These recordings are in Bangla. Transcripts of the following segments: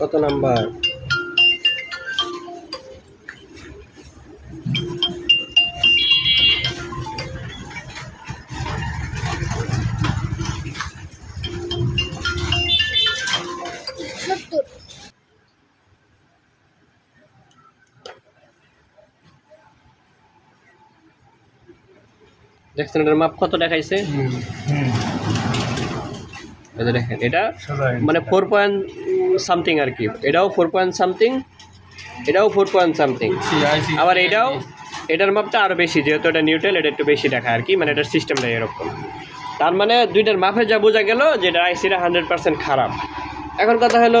কত নাম্বার সত্তর দেখছেন এটার মাপ কত দেখাইছে হুম এই যে দেখেন এটা ষোলো ইঞ্চি। মানে ফোর পয়েন্ট সামথিং আর কি। এটাও ফোর পয়েন্ট সামথিং এটাও ফোর পয়েন্ট সামথিং আবার এটাও এটার মাপটা আরও বেশি যেহেতু এটা নিউট্রাল এটা একটু বেশি দেখায় আর কি মানে এটার সিস্টেমটা এরকম। তার মানে দুইটার মাপে যা বোঝা গেল যে এটা আইসিটা হান্ড্রেড পার্সেন্ট খারাপ। এখন কথা হলো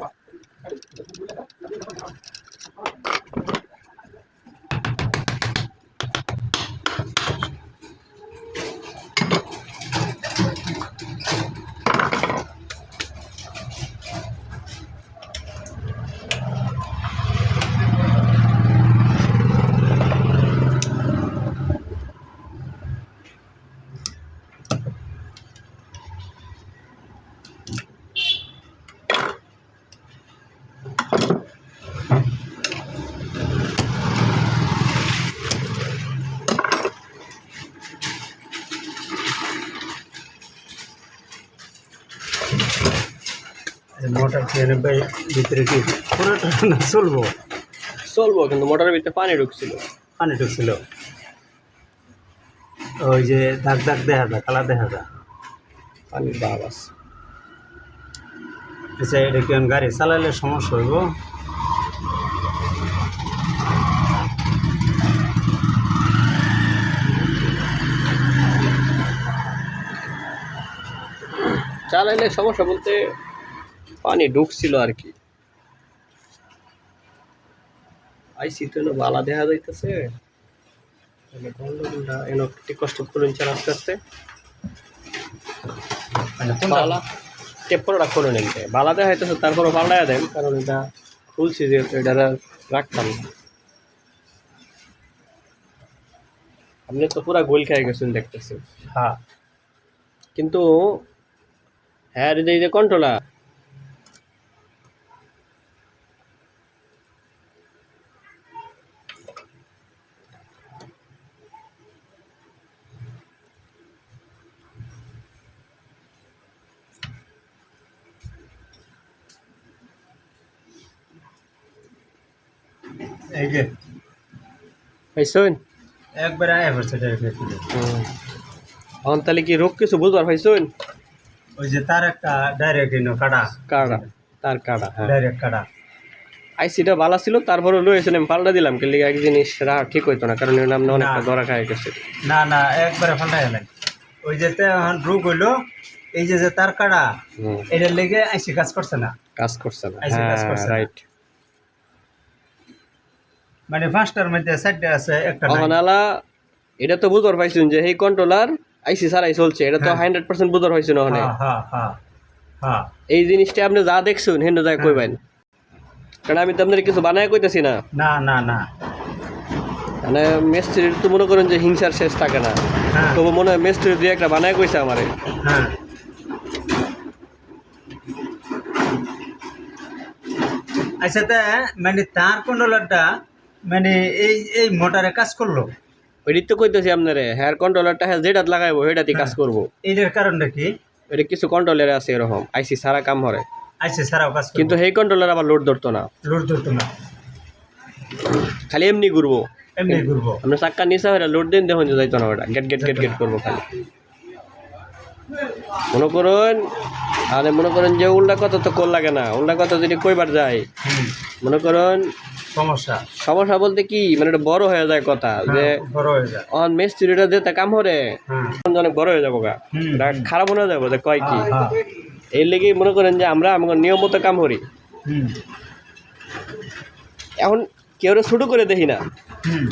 はい。মোটর ট্রেনে ভিতরে কি? পুরোটা না চলবো। চলবো কিন্তু মোটরের ভিতরে পানি ঢুকছিল। পানি ঢুকছিল। ওই যে দাগ দাগ দেখা যায় কালা দেখা যায়। পানির ভাব আছে। আচ্ছা এটা কি গাড়ি চালাইলে সমস্যা হইব? চালাইলে সমস্যা বলতে পানি ঢুকছিল আর কি। আইসি তো বালা দেখা যাইতেছে। গন্ডগোলটা এনো একটু কষ্ট আস্তে আস্তে। মানে বালা টেপ করে বালা দেখা যাইতেছে তারপরে পাল্টায় দেন কারণ এটা খুলছি যেহেতু এটা রাখতাম না। আপনি তো পুরা গোল খেয়ে গেছেন দেখতেছি হ্যাঁ। কিন্তু হ্যাঁ যে- এই যে কন্ট্রোলার। এই যে পাইছেন একবার আয় পড়ছে এখন তাহলে কি রোগ কিছু বুঝবার পাইছেন ওই যে তার একটা ডাইরেক্ট ইনো কাটা কাড়া। তার হ্যাঁ। ডাইরেক্ট কাটা আইসিটা ভালো ছিল তারপরে আমি পাল্টা দিলাম কিন্তু এক জিনিস রাখা ঠিক হইতো না কারণ এর নাম অনেকটা। ধরা খাই গেছে। না না একবারে ফান্ডাই নাই। ওই যে এখন রোগ হইল এই যে যে তার কাটা এটার লেগে আইসি কাজ করছে না। কাজ করছে না। হ্যাঁ করছে না। রাইট মানে পাঁচটার মধ্যে চারটে আছে একটা। অহনালা এটা তো বুঝবার পাইছুন যে এই কন্ট্রোলার আইসি ছাড়াই চলছে এটা তো। হান্ড্রেড পার্সেন্ট বুঝবার পাইছুন ওখানে। হ্যাঁ হ্যাঁ হ্যাঁ। এই জিনিসটা আপনি যা দেখছুন হেন যায় কইবেন। কারণ আমি তো আপনার কিছু বানায় কইতেছি না। না না না। মানে মিস্ত্রির তো মনে করেন যে হিংসার শেষ থাকে না। তবু মনে হয় মিস্ত্রি দিয়ে একটা বানায় কইছে আমারে। হ্যাঁ। আচ্ছা তা মানে তার কন্ট্রোলারটা মানে এই এই মোটরে কাজ করল? ওইটি তো কইতেছি আপনারে হেয়ার কন্ট্রোলারটা হ্যাঁ যেটা লাগাইবো সেটাতে কাজ করব। এইটার কারণটা কি? এটা কিছু কন্ট্রোলার আছে এরকম আইসি সারা কাম করে আচ্ছা সারাও কাজ কিন্তু কিন্তু সেই কন্ট্রোলার আবার লোড ধরতো না। লোড ধরতো না। খালি এমনি ঘুরবো। এমনি ঘুরবো। আমরা চাক্কা নিচা হয়ে লোড দিন দেখুন যাইতো না ওটা। গেট গেট গেট গেট করব খালি। মনে করুন আরে মনে করেন যে উল্টা কথা তো কল লাগে না। উল্টা কথা যদি কইবার যায় মনে করেন সমস্যা। সমস্যা বলতে কি মানে এটা বড় হয়ে যায় কথা যে হ্যাঁ, বড় হয়ে যায়। অন মিস্ত্রিটা দিতে কাম করে হ্যাঁ। অনেক বড় হয়ে যাব গা খারাপ মনে যাব যে কয় কি। এর এই লেগে মনে করেন যে আমরা আমাদের নিয়ম মতো কাম করি। এখন কেউ শুরু করে দেখি না।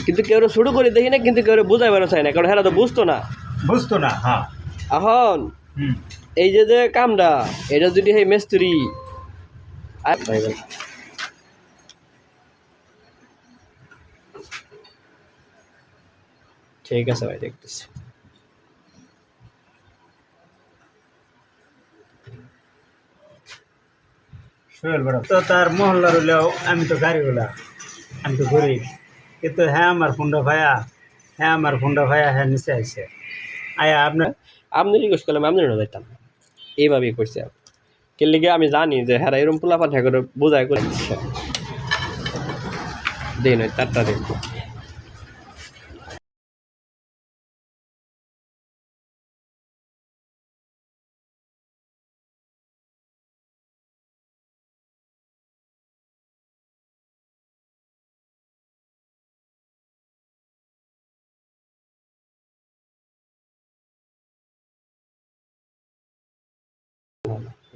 কিন্তু কেউ শুরু করে দেখি না কিন্তু কেউ বুঝাই বেরো চায় না কারণ হেরা তো বুঝতো না। বুঝতো না হ্যাঁ। এখন এই যে যে কামটা এটা যদি সেই মিস্ত্রি। ঠিক আছে ভাই দেখতেছি। তো তার মহল্লার হইলেও আমি তো গাড়ি গাড়িওয়ালা আমি তো গরিব। কিন্তু হ্যাঁ আমার ফুন্ডা ভাইয়া হ্যাঁ আমার ফুন্ডা ভাইয়া হ্যাঁ নিচে আইসে আয়া আপনার আপনি জিজ্ঞেস করলাম আপনি না যাইতাম। এইভাবেই করছে। কেন লিগে আমি জানি যে হ্যাঁ এরম পোলাপান হ্যাঁ করে বোঝায় করে দিন ওই তারটা দিন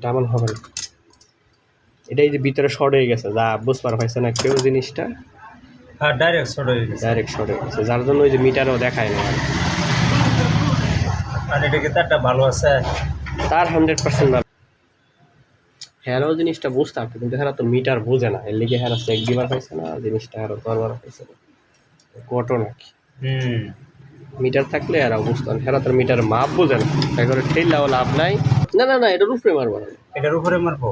এটা হবে না। এটা এই যে ভিতরে শর্ট হয়ে গেছে যা বুঝবার হয়েছে না কেউ জিনিসটা। হ্যাঁ ডাইরেক্ট শর্ট হয়ে গেছে। ডাইরেক্ট শর্ট হয়ে গেছে যার জন্য ওই যে মিটারও দেখায় না। আর। আর এটা কি তারটা ভালো আছে? তার হান্ড্রেড পার্সেন্ট ভালো। হ্যারো জিনিসটা বুঝতে পারতো কিন্তু হ্যাঁ তো মিটার বোঝে না। এর লিগে হ্যাঁ চেক দিবার পাইছে না জিনিসটা আরও দরবার পাইছে না। ঘটনা কি হুম। মিটার থাকলে আর বুঝতো না। হ্যাঁ তোর মিটার মাপ বোঝে না। তাই করে ঠেললেও লাভ নাই। না না না এটা রুফরে মারবো না। এটার উপরে মারবো?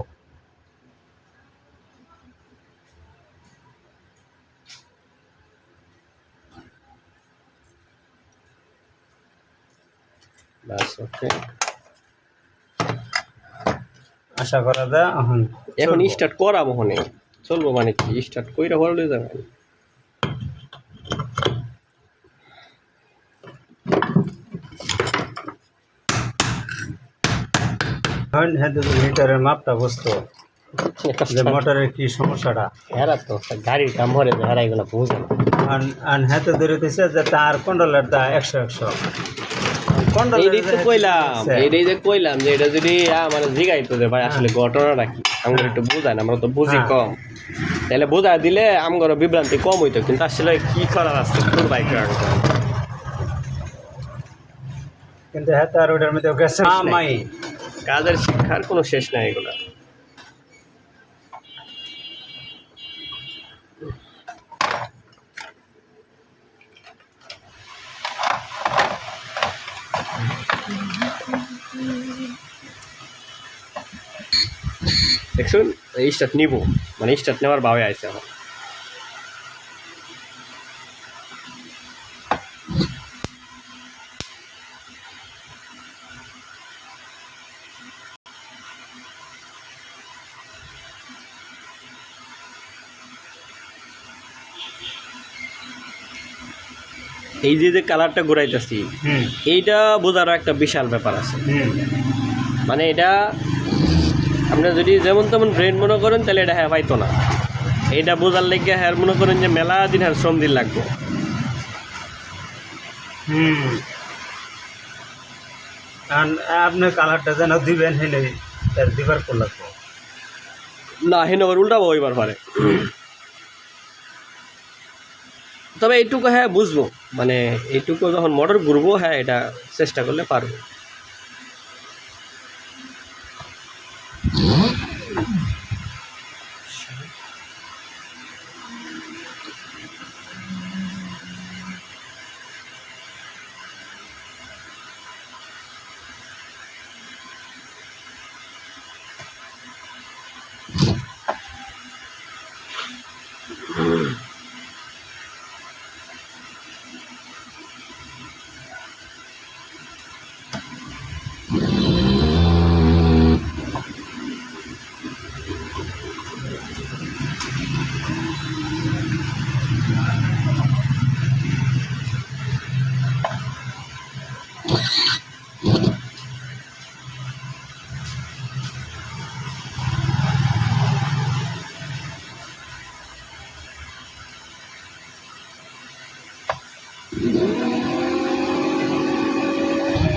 বাস ওকে। আশা করা যায় এখন এখন স্টার্ট করা মোহনে। চলবো মানে কি? স্টার্ট কইরা হলে যাবে। হ্যাঁ যদি মিটারের মাপটা বুঝতো যে মোটরের কি সমস্যাটা। হেরা তো গাড়ির কাম ভরে হেরা এগুলো বুঝে আর হ্যাঁ তো ধরে দিছে যে তার কন্ট্রোলের দা একশো একশো। তো কইলাম এইটাই যে কইলাম যে এটা যদি মানে জিগাইতো যে ভাই আসলে ঘটনাটা কি? আমরা একটু বুঝাই না আমরা তো বুঝি হ্যাঁ। কম। তাহলে বুঝাই দিলে আমগর বিভ্রান্তি কম হইতো কিন্তু আসলে কি করার আছে তোর বাইক কিন্তু হ্যাঁ তো ওটার মধ্যে গেছে কাজের শিক্ষার কোনো শেষ নাই এগুলা। দেখছুন এই স্টার্ট নিব। মানে স্টার্ট নেওয়ার ভাবে আইছে এখন এই যে যে কালারটা ঘুরাইতেছি এইটা বোঝারও একটা বিশাল ব্যাপার আছে। মানে এটা আপনার যদি যেমন তেমন ব্রেন মনে করেন তাহলে এটা হ্যাঁ পাইতো না। এইটা বোঝার লেগে হ্যাঁ মনে করেন যে মেলা দিন হ্যাঁ শ্রম দিন লাগবে। হুম। আর আপনি কালারটা যেন দিবেন হেলে তার দিবার করলে না হেন আবার উল্টাবো এবার পারে। তবে এইটুকু হ্যাঁ বুঝব। মানে এইটুকু যখন মোটর ঘুরবো হ্যাঁ এটা চেষ্টা করলে পারব।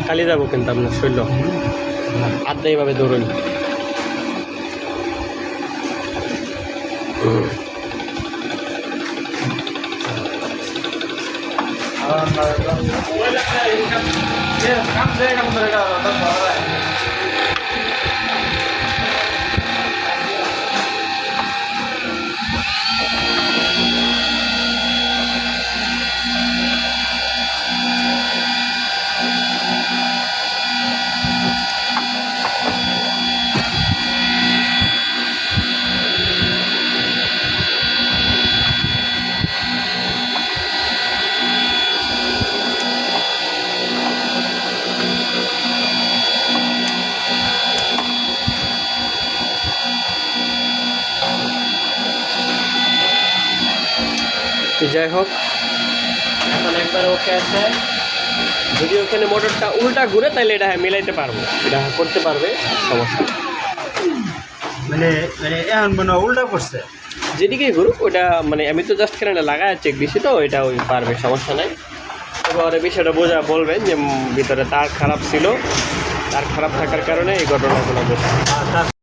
কালি যাব কিন্তু আপনার শৈল। আড্ডা এইভাবে দৌড়ই তো যাই হোক এখন একবার ওকে আছে। যদি ওখানে মোটরটা উল্টা ঘুরে তাহলে এটা হ্যাঁ মিলাইতে পারব। এটা করতে পারবে সমস্যা। মানে মানে এখন মনে উল্টা করছে। যেদিকেই ঘুরুক ওটা মানে আমি তো জাস্ট কেন লাগা চেক দিছি তো এটা ওই পারবে সমস্যা নাই। এবারে বিষয়টা বোঝা বলবেন যে ভিতরে তার খারাপ ছিল তার খারাপ থাকার কারণে এই ঘটনাগুলো ঘটছে। তার